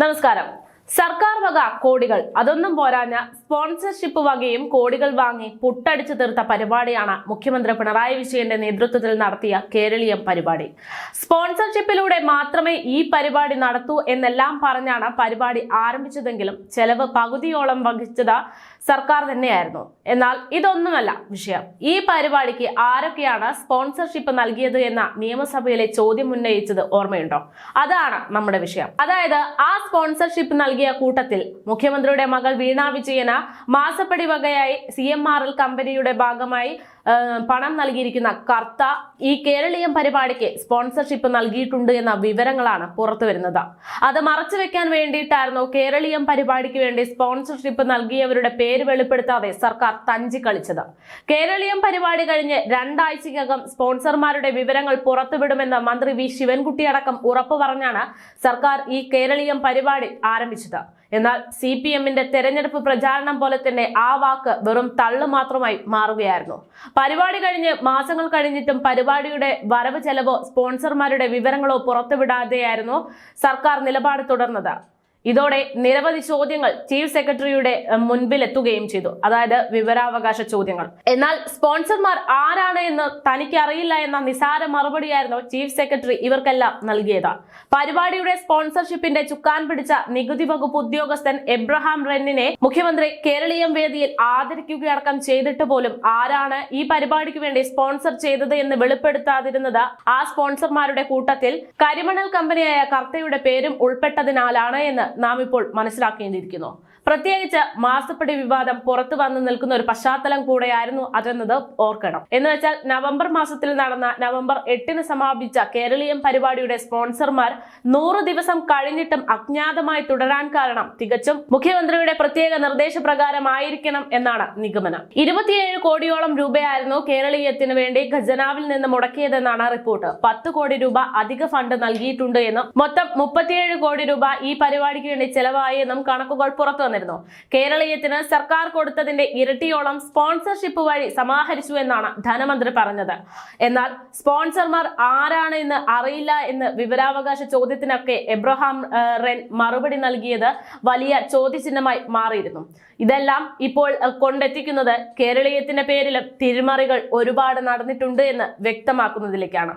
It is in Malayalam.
നമസ്കാരം. സർക്കാർ വക കോടികൾ. അതൊന്നും പോരാഞ്ഞ സ്പോൺസർഷിപ്പ് വകയും കോടികൾ വാങ്ങി പുട്ടടിച്ചു തീർത്ത പരിപാടിയാണ് മുഖ്യമന്ത്രി പിണറായി വിജയന്റെ നേതൃത്വത്തിൽ നടത്തിയ കേരളീയം പരിപാടി. സ്പോൺസർഷിപ്പിലൂടെ മാത്രമേ ഈ പരിപാടി നടത്തൂ എന്നെല്ലാം പറഞ്ഞാണ് പരിപാടി ആരംഭിച്ചതെങ്കിലും ചെലവ് പകുതിയോളം വഹിച്ചത് സർക്കാർ തന്നെയായിരുന്നു. എന്നാൽ ഇതൊന്നുമല്ല വിഷയം. ഈ പരിപാടിക്ക് ആരൊക്കെയാണ് സ്പോൺസർഷിപ്പ് നൽകിയത് എന്ന നിയമസഭയിലെ ചോദ്യം ഉന്നയിച്ചത് ഓർമ്മയുണ്ടോ? അതാണ് നമ്മുടെ വിഷയം. അതായത് ആ സ്പോൺസർഷിപ്പ് നൽകിയ കൂട്ടത്തിൽ മുഖ്യമന്ത്രിയുടെ മകൾ വീണ വിജയന് മാസപ്പടി വകയായി സി കമ്പനിയുടെ ഭാഗമായി പണം നൽകിയിരിക്കുന്ന കർത്ത ഈ കേരളീയം പരിപാടിക്ക് സ്പോൺസർഷിപ്പ് നൽകിയിട്ടുണ്ട് എന്ന വിവരങ്ങളാണ് പുറത്തു വരുന്നത്. അത് മറച്ചു വെക്കാൻ വേണ്ടിയിട്ടായിരുന്നു കേരളീയം പരിപാടിക്ക് വേണ്ടി സ്പോൺസർഷിപ്പ് നൽകിയവരുടെ പേര് വെളിപ്പെടുത്താതെ സർക്കാർ തഞ്ചി കളിച്ചത്. കേരളീയം പരിപാടി കഴിഞ്ഞ് രണ്ടാഴ്ചയ്ക്കകം സ്പോൺസർമാരുടെ വിവരങ്ങൾ പുറത്തുവിടുമെന്ന് മന്ത്രി വി. ശിവൻകുട്ടി അടക്കം ഉറപ്പു പറഞ്ഞാണ് സർക്കാർ ഈ കേരളീയം പരിപാടി ആരംഭിച്ചത്. എന്നാൽ സി പി എമ്മിന്റെ തെരഞ്ഞെടുപ്പ് പ്രചാരണം പോലെ തന്നെ ആ വാക്ക് വെറും തള്ളു മാത്രമായി മാറുകയായിരുന്നു. പരിപാടി കഴിഞ്ഞ് മാസങ്ങൾ കഴിഞ്ഞിട്ടും പരിപാടിയുടെ വരവ് ചെലവോ സ്പോൺസർമാരുടെ വിവരങ്ങളോ പുറത്തുവിടാതെയായിരുന്നു സർക്കാർ നിലപാട് തുടർന്നത്. ഇതോടെ നിരവധി ചോദ്യങ്ങൾ ചീഫ് സെക്രട്ടറിയുടെ മുൻപിലെത്തുകയും ചെയ്തു. അതായത് വിവരാവകാശ ചോദ്യങ്ങൾ. എന്നാൽ സ്പോൺസർമാർ ആരാണ് എന്ന് തനിക്ക് അറിയില്ല എന്ന നിസാര മറുപടിയായിരുന്നു ചീഫ് സെക്രട്ടറി ഇവർക്കെല്ലാം നൽകിയത്. പരിപാടിയുടെ സ്പോൺസർഷിപ്പിന്റെ ചുക്കാൻ പിടിച്ച നികുതി വകുപ്പ് ഉദ്യോഗസ്ഥൻ എബ്രഹാം റെന്നിനെ മുഖ്യമന്ത്രി കേരളീയം വേദിയിൽ ആദരിക്കുകയടക്കം ചെയ്തിട്ട് പോലും ആരാണ് ഈ പരിപാടിക്ക് വേണ്ടി സ്പോൺസർ ചെയ്തത് എന്ന് വെളിപ്പെടുത്താതിരുന്നത് ആ സ്പോൺസർമാരുടെ കൂട്ടത്തിൽ കരിമണൽ കമ്പനിയായ കർത്തയുടെ പേരും ഉൾപ്പെട്ടതിനാലാണ് എന്ന് നാം ഇപ്പോൾ മനസ്സിലാക്കേണ്ടിയിരിക്കുന്നു. പ്രത്യേകിച്ച് മാസപ്പടി വിവാദം പുറത്തു വന്നു നിൽക്കുന്ന ഒരു പശ്ചാത്തലം കൂടെയായിരുന്നു അതെന്നത് ഓർക്കണം. എന്ന് വെച്ചാൽ നവംബർ മാസത്തിൽ നടന്ന നവംബർ എട്ടിന് സമാപിച്ച കേരളീയം പരിപാടിയുടെ സ്പോൺസർമാർ നൂറ് ദിവസം കഴിഞ്ഞിട്ടും അജ്ഞാതമായി തുടരാൻ കാരണം തികച്ചും മുഖ്യമന്ത്രിയുടെ പ്രത്യേക നിർദ്ദേശപ്രകാരമായിരിക്കണം എന്നാണ് നിഗമനം. ഇരുപത്തിയേഴ് കോടിയോളം രൂപയായിരുന്നു കേരളീയത്തിന് വേണ്ടി ഖജനാവിൽ നിന്ന് മുടക്കിയതെന്നാണ് റിപ്പോർട്ട്. പത്ത് കോടി രൂപ അധിക ഫണ്ട് നൽകിയിട്ടുണ്ട് എന്നും മൊത്തം മുപ്പത്തിയേഴ് കോടി രൂപ ഈ പരിപാടിക്ക് വേണ്ടി ചെലവായി എന്നും കണക്കുകൾ പുറത്തു വന്നിരുന്നു. കേരളീയത്തിന് സർക്കാർ കൊടുത്തതിന്റെ ഇരട്ടിയോളം സ്പോൺസർഷിപ്പ് വഴി സമാഹരിച്ചു എന്നാണ് ധനമന്ത്രി പറഞ്ഞത്. എന്നാൽ സ്പോൺസർമാർ ആരാണ് എന്ന് അറിയില്ല എന്ന് വിവരാവകാശ ചോദ്യത്തിനൊക്കെ എബ്രഹാം റെൻ മറുപടി നൽകിയത് വലിയ ചോദ്യചിഹ്നമായി മാറിയിരുന്നു. ഇതെല്ലാം ഇപ്പോൾ കൊണ്ടെത്തിക്കുന്നത് കേരളീയത്തിന്റെ പേരിലും തിരിമറികൾ ഒരുപാട് നടന്നിട്ടുണ്ട് എന്ന് വ്യക്തമാക്കുന്നതിലേക്കാണ്.